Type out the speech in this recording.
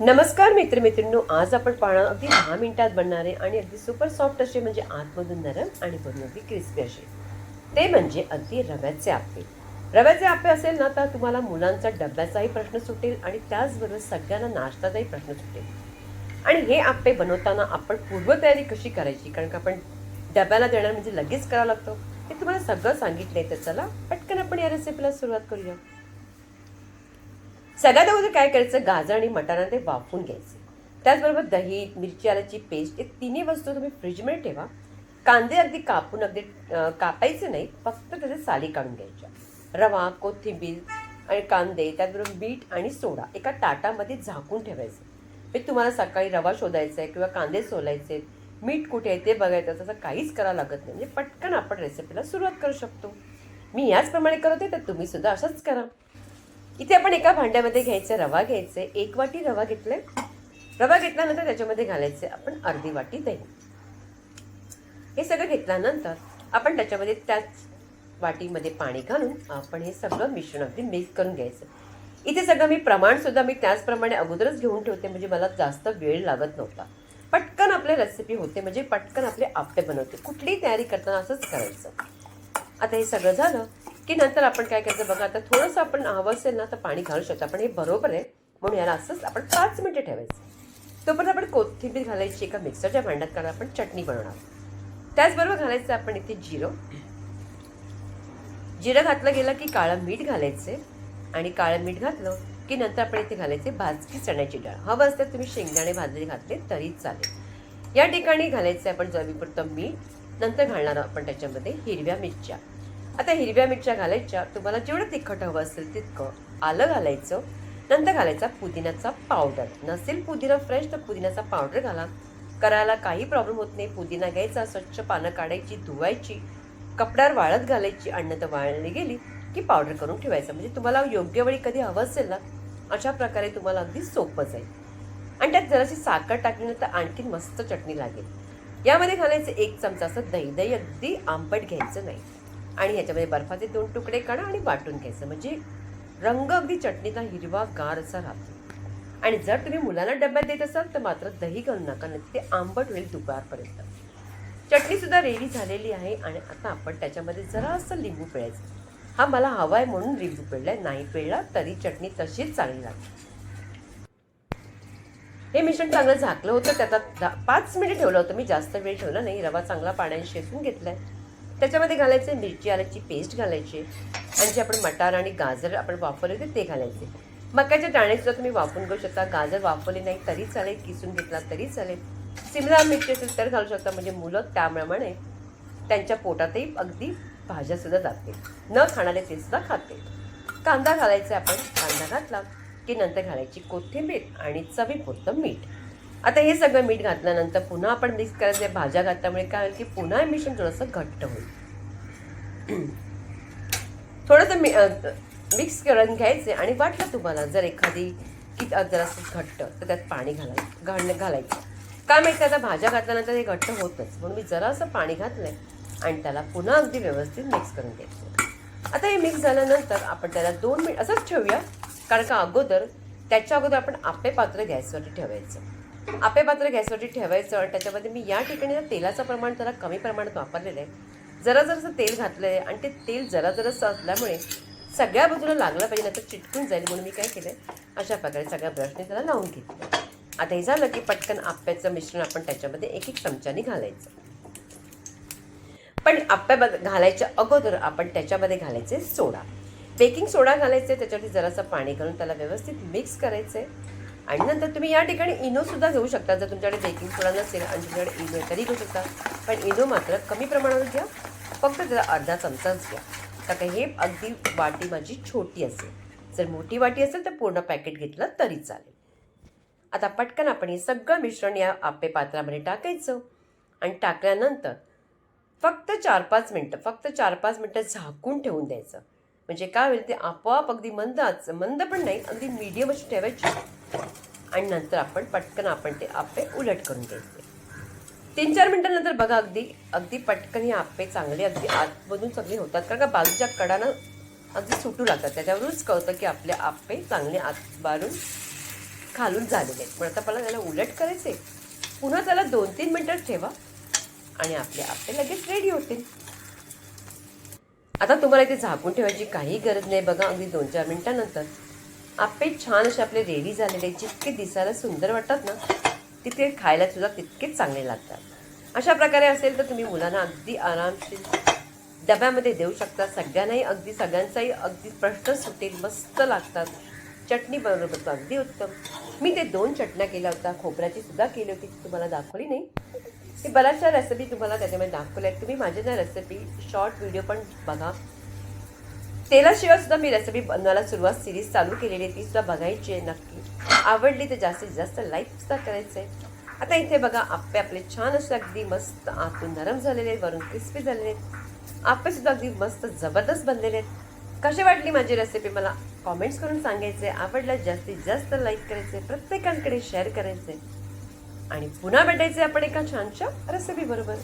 नमस्कार मित्रमैत्रिणींनो आज आपण पाहणार अगदी दहा मिनिटात बनणारे आणि अगदी सुपर सॉफ्ट असे म्हणजे आतमधून नरम आणि वरून अगदी क्रिस्पी असे. ते म्हणजे अगदी रव्याचे आप्पे. रव्याचे आप्पे असेल ना तर तुम्हाला मुलांचा डब्याचाही प्रश्न सुटेल आणि त्याचबरोबर सगळ्यांना नाश्ताचाही प्रश्न सुटेल. आणि हे आप्पे बनवताना आपण पूर्वतयारी कशी करायची? कारण का आपण डब्याला देणार म्हणजे लगेच करावं लागतं. हे तुम्हाला सगळं सांगितलंय तर चला पटकन आपण या रेसिपीला सुरुवात करूया. सगळ्यात अगोदर काय करायचं? गाजर आणि मटारा ते वाफून घ्यायचे. त्याचबरोबर दही मिरची आल्याची पेस्ट हे तिन्ही वस्तू तुम्ही फ्रीजमध्ये ठेवा. कांदे अगदी कापून अगदी कापायचे नाही फक्त त्याचे साली काढून घ्यायच्या रवा कोथिंबीर आणि कांदे त्याचबरोबर मीठ आणि सोडा एका ताटामध्ये झाकून ठेवायचं. म्हणजे तुम्हाला सकाळी रवा शोधायचा आहे किंवा कांदे सोलायचे मीठ कुठे आहे ते बघायचं तसं काहीच करावं लागत नाही. म्हणजे पटकन आपण रेसिपीला सुरुवात करू शकतो. मी याचप्रमाणे करत आहे तर तुम्ही सुद्धा असंच करा. इथे आपण एका भांड्यामध्ये घ्यायचं रवा घ्यायचे. एक वाटी रवा घेतले. रवा घेतल्यानंतर त्याच्यामध्ये घालायचे आपण अर्धी वाटी दही. हे सगळं घेतल्यानंतर आपण त्याच्यामध्ये त्याच वाटीमध्ये पाणी घालून आपण हे सगळं मिश्रण अगदी मिक्स करून घ्यायचं. इथे सगळं मी प्रमाण सुद्धा मी त्याचप्रमाणे अगोदरच घेऊन ठेवते म्हणजे मला जास्त वेळ लागत नव्हता. पटकन आपले रेसिपी होते म्हणजे पटकन आपले आपटे बनवते. कुठलीही तयारी करताना असंच करायचं. आता हे सगळं झालं. की नंतर आपण काय करायचं? बघा आता थोडंसं आपण हवं असेल ना तर पाणी घालू शकतो. आपण हे बरोबर आहे. म्हणून याला असंच आपण पाच मिनटं ठेवायचं. तोपर्यंत आपण कोथिंबीर घालायची एका मिक्सरच्या भांड्यात कारण आपण चटणी बनवणार त्याचबरोबर घालायचं आपण इथे जिरं. जिरं घातलं गेलं की काळं मीठ घालायचे आणि काळं मीठ घातलं की नंतर आपण इथे घालायचे भाजकी चण्याची डाळ. हवं असते तुम्ही शेंगदाणे भाजले घातले तरी चालेल. या ठिकाणी घालायचं आपण चवीपुरतं मीठ. नंतर घालणार आपण त्याच्यामध्ये हिरव्या मिरच्या. आता हिरव्या मिरच्या घालायच्या. तुम्हाला जेवढं तिखट हवं असेल तितकं आलं घालायचं. नंतर घालायचा पुदिन्याचा पावडर नसेल पुदिना फ्रेश तर पुदिन्याचा पावडर घाला. करायला काही प्रॉब्लेम होत नाही. पुदिना घ्यायचा स्वच्छ पानं काढायची धुवायची. कपड्यावर वाळत घालायची. अन्न तर वाळली गेली की पावडर करून ठेवायचं. म्हणजे तुम्हाला योग्य वेळी कधी हवं असेल ना अशा प्रकारे तुम्हाला अगदी सोपं जाईल. आणि त्यात जराशी साखर टाकली तर आणखीन मस्त चटणी लागेल. यामध्ये घालायचं एक चमचा असं दही. दही अगदी आंबट घ्यायचं नाही. आणि ह्याच्यामध्ये बर्फाचे दोन तुकडे काढा आणि वाटून घ्यायचं. म्हणजे रंग अगदी चटणीचा हिरवा गार असा राहतो. आणि जर तुम्ही मुलांना डब्यात देत असाल तर मात्र दही घालू नका नाही ते आंबट होईल दुपारपर्यंत. चटणी सुद्धा रेडी झालेली आहे आणि आता आपण त्याच्यामध्ये जरासं लिंबू पिळायचं. हा मला हवा आहे म्हणून लिंबू पिळलाय. नाही पिळला तरी चटणी तशीच चांगली लागते. हे मिश्रण चांगलं झाकलं होतं त्यात पाच मिनिट ठेवलं होतं. मी जास्त वेळ ठेवला नाही. रवा चांगला पाण्याने शेकून घेतलाय. त्याच्यामध्ये घालायचे मिरची आल्याची पेस्ट घालायची. आणि जे आपण मटार आणि गाजर आपण वापरले होते ते घालायचे. मक्याच्या दाणे तुम्ही वापरून घेऊ शकता. गाजर वापरले नाही तरी चालेल. किसून घेतला तरी चालेल. सिमला मिरची असेल तर घालू शकता. म्हणजे मुलं त्याप्रमाणे त्यांच्या पोटातही अगदी भाज्यासुद्धा जाते न खाणारे ते सुद्धा खाते कांदा घालायचा आपण. कांदा घातला की नंतर घालायची कोथिंबीर आणि चवीपुरतं मीठ. आता हे सगळं मीठ घातल्यानंतर पुन्हा आपण मिक्स करायचं भाज्या घातल्यामुळे. काय होईल की पुन्हा मिश्रण थोडंसं घट्ट होईल. थोडंसं मी मिक्स करून घ्यायचे आणि वाटलं तुम्हाला जर एखादी की जरासं घट्ट तर त्यात पाणी घालायचं घालणं घालायचं. काय माहिती आता भाज्या घातल्यानंतर हे घट्ट होतच. म्हणून मी जरासं पाणी घातलंय आणि त्याला पुन्हा अगदी व्यवस्थित मिक्स करून घ्यायचं आता हे मिक्स झाल्यानंतर आपण त्याला दोन मिनिट असंच ठेवूया. कारण का अगोदर त्याच्या अगोदर आपण आपे पात्र गॅसवरती ठेवायचं. आपे पात्र गॅसवरती ठेवायचं. आणि त्याच्यामध्ये मी या ठिकाणी ना तेलाचं प्रमाण जरा कमी प्रमाणात वापरलेलं आहे. जरा जरासं तेल घातलं आहे आणि ते तेल जरा जरासं असल्यामुळे सगळ्या बाजूला लागलं पाहिजे नंतर चिटकून जाईल म्हणून मी काय केलं अशा प्रकारे सगळ्या ब्रशने त्याला लावून घेतलं आता हे झालं की पटकन आप्याचं मिश्रण आपण त्याच्यामध्ये एक एक चमच्याने घालायचं. पण आप्या घालायच्या अगोदर आपण त्याच्यामध्ये घालायचे सोडा. बेकिंग सोडा घालायचे त्याच्यावरती जरासं पाणी घालून त्याला व्यवस्थित मिक्स करायचे आणि नंतर तुम्ही या ठिकाणी इनोसुद्धा घेऊ शकता जर तुमच्याकडे बेकिंग सोडा नसेल आणि तुमच्याकडे इनो तरी घेऊ शकता. पण इनो मात्र कमी प्रमाणात घ्या फक्त त्याला अर्धा चमचाच घ्या. तर हे अगदी वाटी माझी छोटी असेल. जर मोठी वाटी असेल तर पूर्ण पॅकेट घेतलं तरी चालेल. आता पटकन आपण हे सगळं मिश्रण या आपे पात्रामध्ये टाकायचं. आणि टाकल्यानंतर फक्त चार पाच मिनटं फक्त चार पाच मिनटं झाकून ठेवून द्यायचं. म्हणजे काय होईल ते आपोआप अगदी मंद मंद पण नाही अगदी मीडियम अशी ठेवायची. आणि नंतर आपण पटकन आपण ते आप्पे उलट करून घ्यायचे. तीन चार मिनटानंतर बघा अगदी अगदी पटकन हे आप्पे चांगले अगदी आतमधून सगळे होतात. कारण का बाजूच्या कडानं अगदी सुटू लागतात. त्याच्यावरूनच कळतं की आपले आप्पे चांगले आत बारून खालून झालेले आहेत. पण आता मला त्याला उलट करायचे पुन्हा त्याला दोन तीन मिनटं ठेवा आणि आपले आपे लगेच रेडी होतील. आता तुम्हाला इथे झाकून ठेवायची काही गरज नाही. बघा अगदी दोन चार मिनटानंतर आपे छान असे आपले रेडी झालेले जितके दिसायला सुंदर वाटतात ना तितके खायला सुद्धा तितकेच चांगले लागतात. अशा प्रकारे असेल तर तुम्ही मुलांना अगदी आरामशीर डब्यामध्ये देऊ शकता. सगळ्यांनाही अगदी सगळ्यांचाही अगदी प्रश्न सुटेल मस्त लागतात. चटणी बरोबर तर अगदी उत्तम. मी ते दोन चटण्या केल्या होत्या. खोबऱ्याची सुद्धा केली होती ती तुम्हाला दाखवली नाही. ते बऱ्याचशा रेसिपी तुम्हाला त्याच्यामध्ये दाखवल्या आहेत. तुम्ही माझ्या ना रेसिपी शॉर्ट व्हिडिओ पण बघा. तेलाशिवाय सुद्धा मी रेसिपी बनवायला सुरुवात सिरीज चालू केलेली आहे ती सुद्धा बघायची आहे नक्की. आवडली तर जास्तीत जास्त लाईक सुद्धा करायचं आहे आता इथे बघा आप्पे आपले छान असे अगदी मस्त आतून नरम झालेले आहेत वरून क्रिस्पी झालेले आहेत. आप्पे सुद्धा अगदी मस्त जबरदस्त बनलेले आहेत. कशी वाटली माझी रेसिपी मला कॉमेंट्स करून सांगायचे आवडल्यास जास्तीत जास्त लाईक करायचे प्रत्येकांकडे शेअर करायचे आणि पुन्हा भेटायचे आपण एका छानशा रेसिपी बरोबर.